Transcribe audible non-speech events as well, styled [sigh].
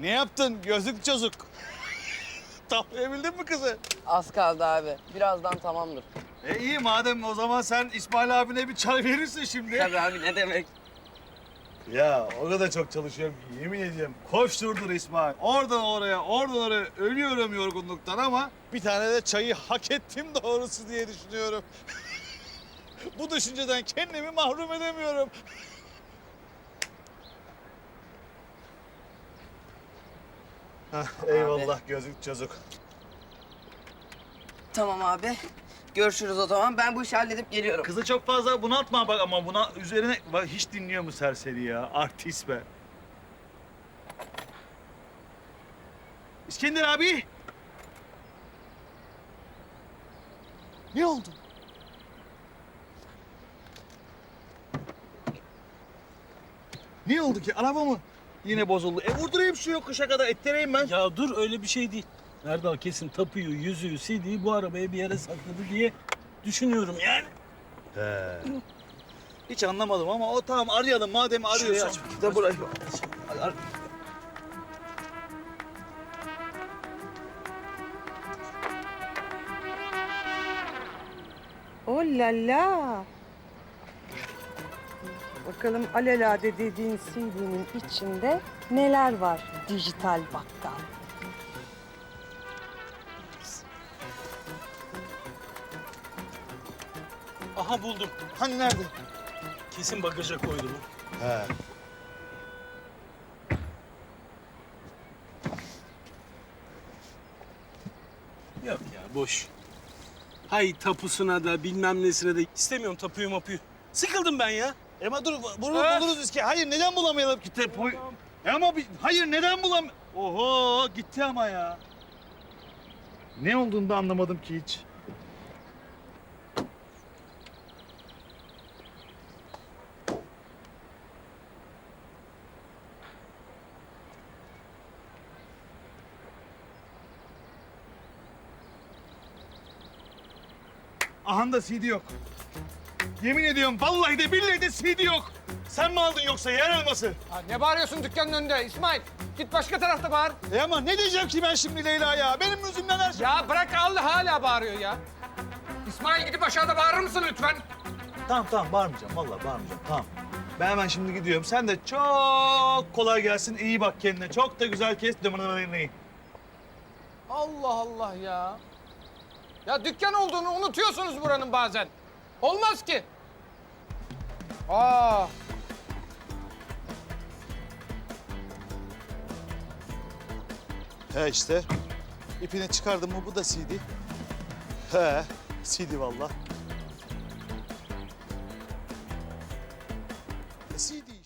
Ne yaptın gözlük çocuk? [laughs] Tavlayabildin mi kızı? Az kaldı abi. Birazdan tamamdır. E iyi madem o zaman sen İsmail abine bir çay verirsin şimdi. Tabii abi ne demek. Ya o kadar çok çalışıyorum ki yemin ediyorum. Koşturdur İsmail. Oradan oraya, oradan oraya ölüyorum yorgunluktan ama... Bir tane de çayı hak ettim doğrusu diye düşünüyorum. [laughs] Bu düşünceden kendimi mahrum edemiyorum. Hah, eyvallah gözlük çocuk. Tamam abi. Görüşürüz o zaman. Ben bu işi halledip geliyorum. Kızı çok fazla bunaltma bak ama buna üzerine bak hiç dinliyor mu serseri ya? Artist be. İskender abi. Ne oldu? Ne oldu ki? Araba mı? Yine bozuldu. E vurdurayım şu yokuşa kadar ettireyim ben. Ya dur öyle bir şey değil. Erdal kesin tapuyu, yüzüğü, CD'yi bu arabaya bir yere sakladı diye düşünüyorum yani. He. Hiç anlamadım ama o tamam arayalım madem arıyorsun. Da aç buraya. Ar- Oh la la. Bakalım alelade dediğin CD'nin içinde neler var dijital bakkal. Aha buldum. Hani nerede? Kesin bagaja koydu bu. He. Yok ya boş. Hay tapusuna da bilmem nesine de istemiyorum tapuyu mapuyu. Sıkıldım ben ya. Ama dur bunu Ha? buluruz biz ki. Hayır neden bulamayalım ki depoyu? E ama bir, hayır neden bulam... Oho gitti ama ya. Ne olduğunu da anlamadım ki hiç. Aha da CD yok. Yemin ediyorum vallahi de billahi de CD yok. Sen mi aldın yoksa yer elması? Ha, ne bağırıyorsun dükkanın önünde İsmail? Git başka tarafta bağır. E ama ne diyeceğim ki ben şimdi Leyla ya? Benim yüzümden her şey... Ya bırak al hala bağırıyor ya. İsmail gidip aşağıda bağırır mısın lütfen? Tamam tamam bağırmayacağım vallahi bağırmayacağım tamam. Ben hemen şimdi gidiyorum. Sen de çok kolay gelsin. iyi bak kendine. Çok da güzel kes. Allah Allah ya. Ya dükkan olduğunu unutuyorsunuz buranın bazen. Olmaz ki. Aa. He işte. İpini çıkardım mı bu da CD. He CD vallahi. E, CD